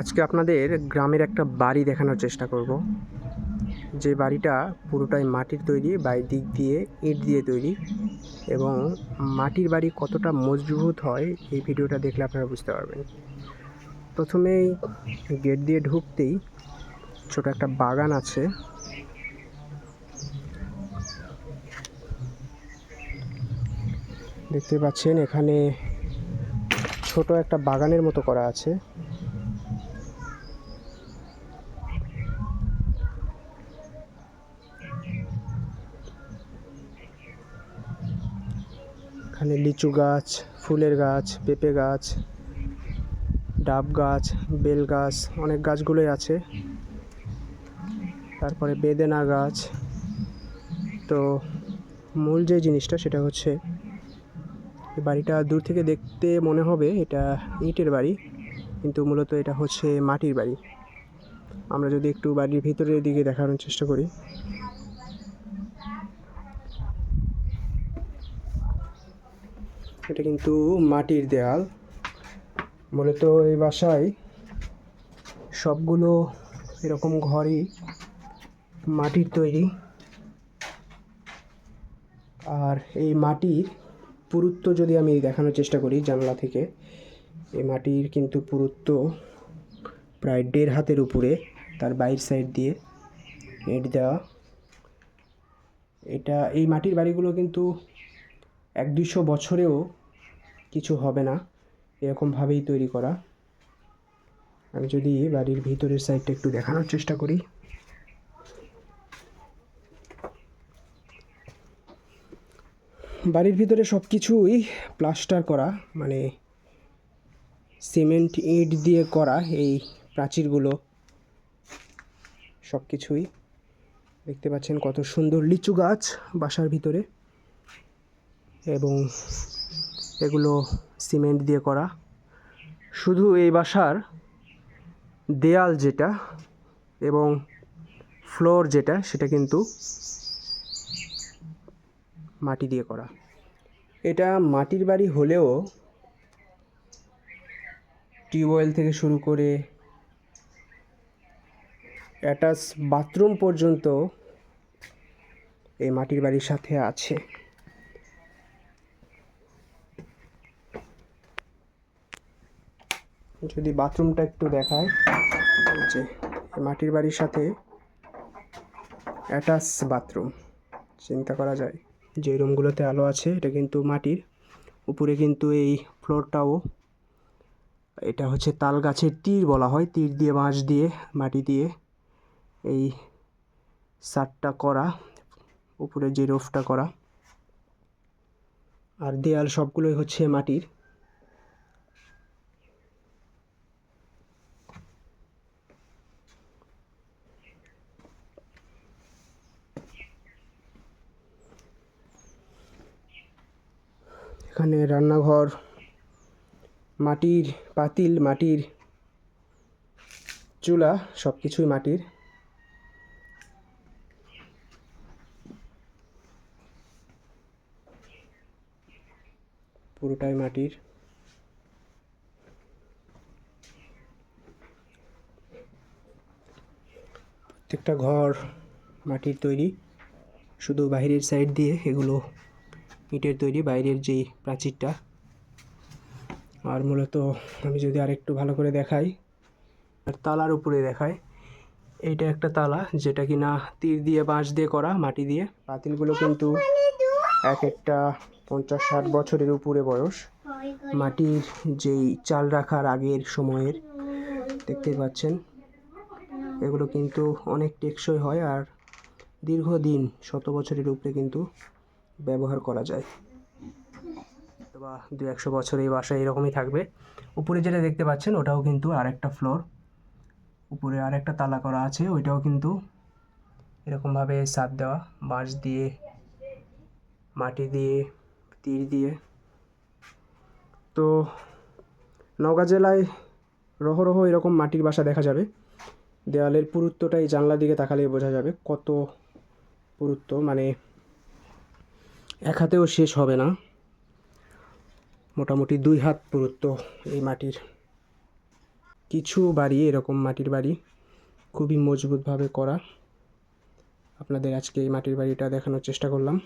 আজকে আপনাদের গ্রামের একটা বাড়ি দেখানোর চেষ্টা করব। যে বাড়িটা পুরোটাই মাটির তৈরি বাড়ির দিক দিয়ে ইট দিয়ে তৈরি এবং মাটির বাড়ি কতটা মজবুত হয় এই ভিডিওটা দেখলে আপনারা বুঝতে পারবেন। প্রথমেই গেট দিয়ে ঢুকতেই ছোট একটা বাগান আছে। দেখতে পাচ্ছেন এখানে ছোট একটা বাগানের মতো করা আছে। এখানে লিচু গাছ, ফুলের গাছ, পেঁপে গাছ, ডাব গাছ, বেল গাছ, অনেক গাছগুলোই আছে। তারপরে বেদেনা গাছ। তো মূল যে জিনিসটা সেটা হচ্ছে বাড়িটা দূর থেকে দেখতে মনে হবে এটা ইটের বাড়ি, কিন্তু মূলত এটা হচ্ছে মাটির বাড়ি। আমরা যদি একটু বাড়ির ভিতরের দিকে দেখানোর চেষ্টা করি। এটা কিন্তু মাটির দেয়াল। মূলত এই বাসায় সবগুলো এরকম ঘরই মাটির তৈরি। আর এই মাটির পুরুত্ব যদি আমি দেখানোর চেষ্টা করি জানলা থেকে এই মাটির কিন্তু পুরুত্ব প্রায় দেড় হাতের উপরে, তার বাইর সাইড দিয়ে ইট দেওয়া। এটা এই মাটির বাড়িগুলো কিন্তু এক দুশো বছরেও কিছু হবে না। এরকমভাবেই তৈরি করা। আমি যদি বাড়ির ভিতরের সাইডটা একটু দেখানোর চেষ্টা করি। বাড়ির ভিতরে সব কিছুই প্লাস্টার করা মানে সিমেন্ট ইট দিয়ে করা এই প্রাচীরগুলো। সব কিছুই দেখতে পাচ্ছেন কত সুন্দর লিচু গাছ বাসার ভিতরে। এবং এগুলো সিমেন্ট দিয়ে করা। শুধু এই বাসার দেয়াল যেটা এবং ফ্লোর যেটা, সেটা কিন্তু মাটি দিয়ে করা। এটা মাটির বাড়ি হলেও টিউবওয়েল থেকে শুরু করে অ্যাটাচ বাথরুম পর্যন্ত এই মাটির বাড়ির সাথে আছে। যদি বাথরুমটা একটু দেখায় যে মাটির বাড়ির সাথে অ্যাটাচ বাথরুম, চিন্তা করা যায়। যে রুমগুলোতে আলো আছে, এটা কিন্তু মাটির। উপরে কিন্তু এই ফ্লোরটাও, এটা হচ্ছে তাল গাছের তীর বলা হয়, তীর দিয়ে বাঁশ দিয়ে, মাটি দিয়ে এই সারটা করা, উপরে যে রোফটা করা। আর দেয়াল সবগুলোই হচ্ছে মাটির। এখানে রান্নাঘর, মাটির পাতিল, মাটির চুলা সব কিছুই মাটির। পুরোটাই মাটির। প্রত্যেকটা ঘর মাটির তৈরি। শুধু বাইরের সাইড দিয়ে এগুলো ইটের তৈরি, বাইরের যেই প্রাচীরটা। আর মূলত আমি যদি আরেকটু ভালো করে দেখাই, আর তালার উপরে দেখাই, এইটা একটা তালা যেটা কিনা তীর দিয়ে, বাঁশ দিয়ে করা, মাটি দিয়ে। পাতিলগুলো কিন্তু এক একটা পঞ্চাশ ষাট বছরের উপরে বয়স। মাটির যেই চাল রাখার আগের সময়ের দেখতে পাচ্ছেন। এগুলো কিন্তু অনেক টেকসই হয়, আর দীর্ঘদিন, শত বছরের উপরে কিন্তু ব্যবহার করা যায়। বা দু একশো বছর এই বাসা এরকমই থাকবে। উপরে যেটা দেখতে পাচ্ছেন, ওটাও কিন্তু আরেকটা ফ্লোর উপরে আরেকটা তালা করা আছে, ওইটাও কিন্তু এরকমভাবে সাত দেওয়া। বাঁশ দিয়ে, মাটি দিয়ে, তীর দিয়ে। তো নওগাঁ জেলায় রহ রহ এরকম মাটির বাসা দেখা যাবে। দেওয়ালের পুরুত্বটাই জানলা দিকে তাকালে বোঝা যাবে কত পুরুত্ব। মানে এক হাতেও শেষ হবে না। মোটামুটি দুই হাত পুরুত্ব এই মাটির। কিছু বাড়ি, এরকম মাটির বাড়ি, খুবই মজবুতভাবে করা। আপনাদের আজকে এই মাটির বাড়িটা দেখানোর চেষ্টা করলাম।